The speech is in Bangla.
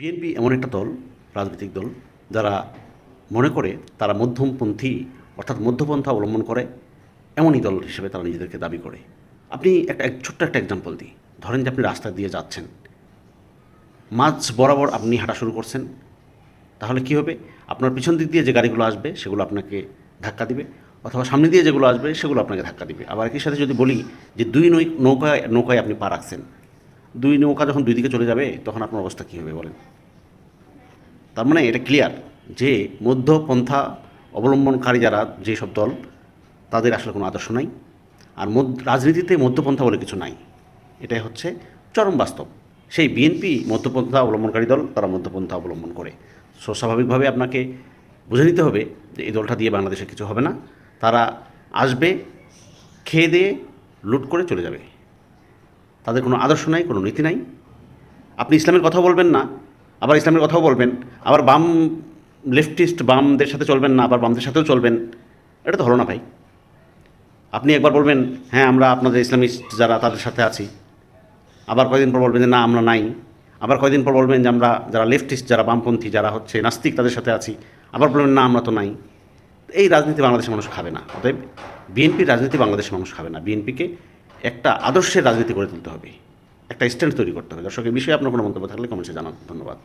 বিএনপি এমন একটা দল, রাজনৈতিক দল, যারা মনে করে তারা মধ্যমপন্থী, অর্থাৎ মধ্যপন্থা অবলম্বন করে, এমনই দল হিসেবে তারা নিজেদেরকে দাবি করে। আপনি একটা এক ছোট্ট একটা এক্সাম্পল দিই। ধরেন যে আপনি রাস্তা দিয়ে যাচ্ছেন। মাঝ বরাবর আপনি হাঁটা শুরু করছেন। তাহলে কি হবে? আপনার পিছন দিক দিয়ে যে গাড়িগুলো আসবে, সেগুলো আপনাকে ধাক্কা দিবে। অথবা সামনে দিয়ে যেগুলো আসবে, সেগুলো আপনাকে ধাক্কা দিবে। আবার একই সাথে যদি বলি যে দুই নৌকায় নৌকায় আপনি পা রাখছেন দুই নৌকা যখন দুই দিকে চলে যাবে, তখন আপনার অবস্থা কী হবে বলেন? তার মানে এটা ক্লিয়ার যে মধ্যপন্থা অবলম্বনকারী যারা যেসব দল, তাদের আসলে কোনো আদর্শ নাই। আর রাজনীতিতে মধ্যপন্থা বলে কিছু নাই। এটাই হচ্ছে চরম বাস্তব। সেই বিএনপি মধ্যপন্থা অবলম্বনকারী দল, তারা মধ্যপন্থা অবলম্বন করে। সো স্বাভাবিকভাবে আপনাকে বুঝে নিতে হবে যে এই দলটা দিয়ে বাংলাদেশে কিছু হবে না। তারা আসবে, খেয়ে দিয়ে লুট করে চলে যাবে। তাদের কোনো আদর্শ নাই, কোনো নীতি নাই। আপনি ইসলামের কথা বলবেন না, আবার ইসলামের কথাও বলবেন, আবার বাম লেফটিস্ট বামদের সাথে চলবেন না, আবার বামদের সাথেও চলবেন, এটা তো হলো না ভাই। আপনি একবার বলবেন হ্যাঁ আমরা আপনাদের ইসলামিস্ট যারা তাদের সাথে আছি। আবার কয়দিন পর বলবেন যে, না, আমরা নাই। আবার কয়দিন পর বলবেন যে, আমরা যারা লেফটিস্ট যারা বামপন্থী, যারা হচ্ছে নাস্তিক তাদের সাথে আছি। আবার বলবেন, না, আমরা তো নাই। এই রাজনীতি বাংলাদেশের মানুষ খাবে না। অতএব বিএনপির রাজনীতি বাংলাদেশের মানুষ খাবে না। বিএনপিকে একটা আদর্শের রাজনীতি করে তুলতে হবে, একটা স্ট্যান্ড তৈরি করতে হবে। দর্শকের বিষয়ে আপনার কোনো মন্তব্য থাকলে কমেন্টসে জানান। ধন্যবাদ।